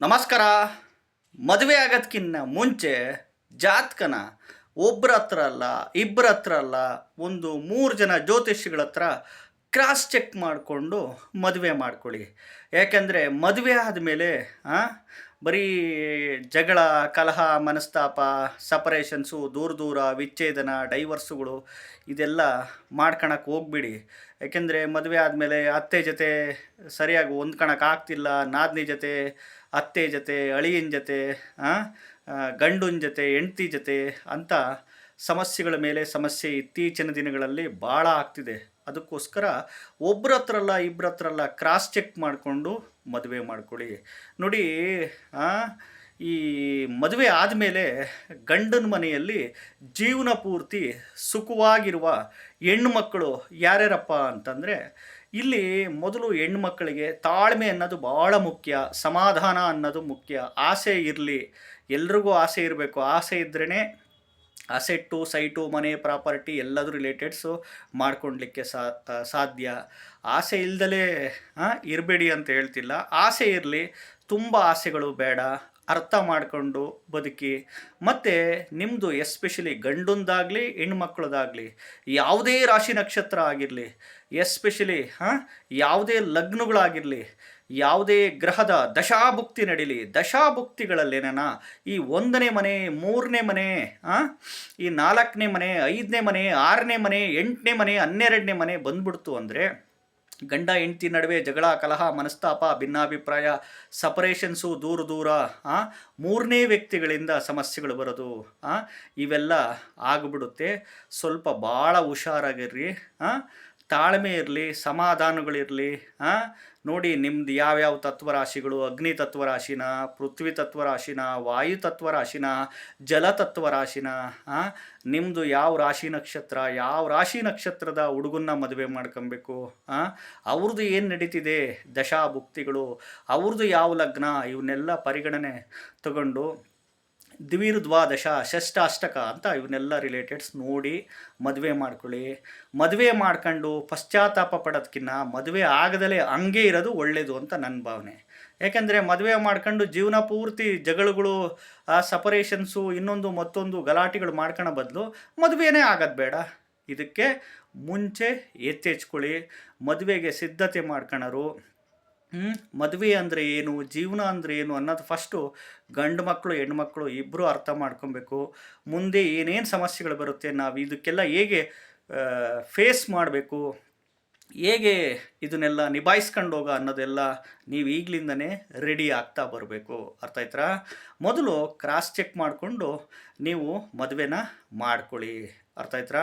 ನಮಸ್ಕಾರ. ಮದುವೆ ಆಗೋದಕ್ಕಿಂತ ಮುಂಚೆ ಜಾತಕನ ಒಬ್ಬರ ಹತ್ರ ಅಲ್ಲ ಇಬ್ಬರ ಹತ್ರ ಅಲ್ಲ, ಒಂದು ಮೂರು ಜನ ಜ್ಯೋತಿಷಿಗಳ ಹತ್ರ ಕ್ರಾಸ್ ಚೆಕ್ ಮಾಡಿಕೊಂಡು ಮದುವೆ ಮಾಡ್ಕೊಳ್ಳಿ. ಯಾಕೆಂದರೆ ಮದುವೆ ಆದಮೇಲೆ ಬರೀ ಜಗಳ, ಕಲಹ, ಮನಸ್ತಾಪ, ಸಪರೇಷನ್ಸು, ದೂರ ದೂರ, ವಿಚ್ಛೇದನ, ಡೈವರ್ಸುಗಳು ಇದೆಲ್ಲ ಮಾಡ್ಕೊಳಕ್ಕೆ ಹೋಗ್ಬಿಡಿ. ಯಾಕೆಂದರೆ ಮದುವೆ ಆದಮೇಲೆ ಅತ್ತೆ ಜೊತೆ ಸರಿಯಾಗಿ ಹೊಂದ್ಕೊಳಕ್ಕೆ ಆಗ್ತಿಲ್ಲ. ನಾದಿನಿ ಜೊತೆ, ಅತ್ತೆ ಜೊತೆ, ಅಳಿಯನ ಜೊತೆ ಗಂಡನ ಜೊತೆ, ಹೆಂಡ್ತಿ ಜೊತೆ ಅಂತ ಸಮಸ್ಯೆಗಳ ಮೇಲೆ ಸಮಸ್ಯೆ ಇತ್ತೀಚಿನ ದಿನಗಳಲ್ಲಿ ಭಾಳ ಆಗ್ತಿದೆ. ಅದಕ್ಕೋಸ್ಕರ ಒಬ್ಬರ ಹತ್ರ ಅಲ್ಲ ಇಬ್ಬರ ಹತ್ರ ಅಲ್ಲ ಕ್ರಾಸ್ ಚೆಕ್ ಮಾಡಿಕೊಂಡು ಮದುವೆ ಮಾಡ್ಕೊಳ್ಳಿ. ನೋಡಿ ಈ ಮದುವೆ ಆದಮೇಲೆ ಗಂಡನ ಮನೆಯಲ್ಲಿ ಜೀವನ ಪೂರ್ತಿ ಸುಖವಾಗಿರುವ ಹೆಣ್ಣು ಮಕ್ಕಳು ಯಾರ್ಯಾರಪ್ಪ ಅಂತಂದರೆ, ಇಲ್ಲಿ ಮೊದಲು ಹೆಣ್ಮಕ್ಕಳಿಗೆ ತಾಳ್ಮೆ ಅನ್ನೋದು ಭಾಳ ಮುಖ್ಯ, ಸಮಾಧಾನ ಅನ್ನೋದು ಮುಖ್ಯ. ಆಸೆ ಇರಲಿ. ಎಲ್ರಿಗೂ ಆಸೆ ಇರಬೇಕು. ಆಸೆ ಇದ್ರೇ ಅಸೆಟ್ಟು, ಸೈಟು, ಮನೆ, ಪ್ರಾಪರ್ಟಿ ಎಲ್ಲದೂ ರಿಲೇಟೆಡ್ಸು ಮಾಡ್ಕೊಳ್ಲಿಕ್ಕೆ ಸಾಧ್ಯ. ಆಸೆ ಇಲ್ದಲೇ ಇರಬೇಡಿ ಅಂತ ಹೇಳ್ತಿಲ್ಲ. ಆಸೆ ಇರಲಿ, ತುಂಬ ಆಸೆಗಳು ಬೇಡ. ಅರ್ಥ ಮಾಡಿಕೊಂಡು ಬದುಕಿ. ಮತ್ತು ನಿಮ್ಮದು ಎಸ್ಪೆಷಲಿ ಗಂಡಂದಾಗಲಿ, ಹೆಣ್ಮಕ್ಳದಾಗಲಿ, ಯಾವುದೇ ರಾಶಿ ನಕ್ಷತ್ರ ಆಗಿರಲಿ, ಎಸ್ಪೆಷಲಿ ಹಾಂ ಯಾವುದೇ ಲಗ್ನಗಳಾಗಿರಲಿ ಯಾವುದೇ ಗ್ರಹದ ದಶಾಭುಕ್ತಿ ನಡೀಲಿ. ದಶಾಭುಕ್ತಿಗಳಲ್ಲೇನ ಈ ಒಂದನೇ ಮನೆ, ಮೂರನೇ ಮನೆ ಈ ನಾಲ್ಕನೇ ಮನೆ, ಐದನೇ ಮನೆ, ಆರನೇ ಮನೆ, ಎಂಟನೇ ಮನೆ, ಹನ್ನೆರಡನೇ ಮನೆ ಬಂದ್ಬಿಡ್ತು ಅಂದರೆ ಗಂಡ, ಹೆಂಡತಿ ನಡುವೆ ಜಗಳ, ಕಲಹ, ಮನಸ್ತಾಪ, ಭಿನ್ನಾಭಿಪ್ರಾಯ, ಸಪರೇಷನ್ಸು, ದೂರ ದೂರ ಮೂರನೇ ವ್ಯಕ್ತಿಗಳಿಂದ ಸಮಸ್ಯೆಗಳು ಬರೋದು ಇವೆಲ್ಲ ಆಗಿಬಿಡುತ್ತೆ. ಸ್ವಲ್ಪ ಭಾಳ ಹುಷಾರಾಗಿರ್ರಿ ತಾಳ್ಮೆ ಇರಲಿ, ಸಮಾಧಾನಗಳಿರಲಿ ಹಾಂ ನೋಡಿ ನಿಮ್ದು ಯಾವ್ಯಾವ ತತ್ವರಾಶಿಗಳು? ಅಗ್ನಿ ತತ್ವರಾಶಿನ, ಪೃಥ್ವಿ ತತ್ವರಾಶಿನ, ವಾಯು ತತ್ವರಾಶಿನ, ಜಲ ಹಾಂ ನಿಮ್ಮದು ಯಾವ ರಾಶಿ ನಕ್ಷತ್ರ, ಯಾವ ರಾಶಿ ನಕ್ಷತ್ರದ ಹುಡುಗನ್ನ ಮದುವೆ ಮಾಡ್ಕೊಬೇಕು ಅವ್ರದ್ದು ಏನು ನಡೀತಿದೆ? ದಶಾಭುಕ್ತಿಗಳು ಅವ್ರದ್ದು ಯಾವ ಲಗ್ನ? ಇವನ್ನೆಲ್ಲ ಪರಿಗಣನೆ ತಗೊಂಡು ದ್ವಿರು ದ್ವಾದಶ ಷಷ್ಟಾಷ್ಟಕ ಅಂತ ಇವನ್ನೆಲ್ಲ ರಿಲೇಟೆಡ್ಸ್ ನೋಡಿ ಮದುವೆ ಮಾಡ್ಕೊಳ್ಳಿ. ಮದುವೆ ಮಾಡ್ಕೊಂಡು ಪಶ್ಚಾತ್ತಾಪ ಪಡೋದಕ್ಕಿಂತ ಮದುವೆ ಆಗದಲೇ ಹಂಗೆ ಇರೋದು ಒಳ್ಳೆಯದು ಅಂತ ನನ್ನ ಭಾವನೆ. ಯಾಕೆಂದರೆ ಮದುವೆ ಮಾಡ್ಕೊಂಡು ಜೀವನ ಪೂರ್ತಿ ಜಗಳಗಳು ಸಪರೇಷನ್ಸು ಇನ್ನೊಂದು ಮತ್ತೊಂದು ಗಲಾಟೆಗಳು ಮಾಡ್ಕೊಳ್ಳೋ ಬದಲು ಮದುವೆನೇ ಆಗೋದು ಬೇಡ. ಇದಕ್ಕೆ ಮುಂಚೆ ಎಚ್ಚೆಚ್ಕೊಳ್ಳಿ ಮದುವೆಗೆ ಸಿದ್ಧತೆ ಮಾಡ್ಕೊಳ್ಳೋರು? ಮದುವೆ ಅಂದರೆ ಏನು? ಜೀವನ ಅಂದರೆ ಏನು ಅನ್ನೋದು ಫಸ್ಟು ಗಂಡು ಮಕ್ಕಳು ಹೆಣ್ಮಕ್ಳು ಇಬ್ಬರು ಅರ್ಥ ಮಾಡ್ಕೊಬೇಕು. ಮುಂದೆ ಏನೇನು ಸಮಸ್ಯೆಗಳು ಬರುತ್ತೆ ನಾವು ಇದಕ್ಕೆಲ್ಲ ಹೇಗೆ ಫೇಸ್ ಮಾಡಬೇಕು? ಹೇಗೆ ಇದನ್ನೆಲ್ಲ ನಿಭಾಯಿಸ್ಕೊಂಡು ಹೋಗ ಅನ್ನೋದೆಲ್ಲ ನೀವು ಈಗಲಿಂದನೇ ರೆಡಿ ಆಗ್ತಾ ಬರಬೇಕು. ಅರ್ಥ ಆಯ್ತಾ? ಮೊದಲು ಕ್ರಾಸ್ ಚೆಕ್ ಮಾಡಿಕೊಂಡು ನೀವು ಮದುವೆನ ಮಾಡ್ಕೊಳ್ಳಿ. ಅರ್ಥ ಆಯ್ತಾ?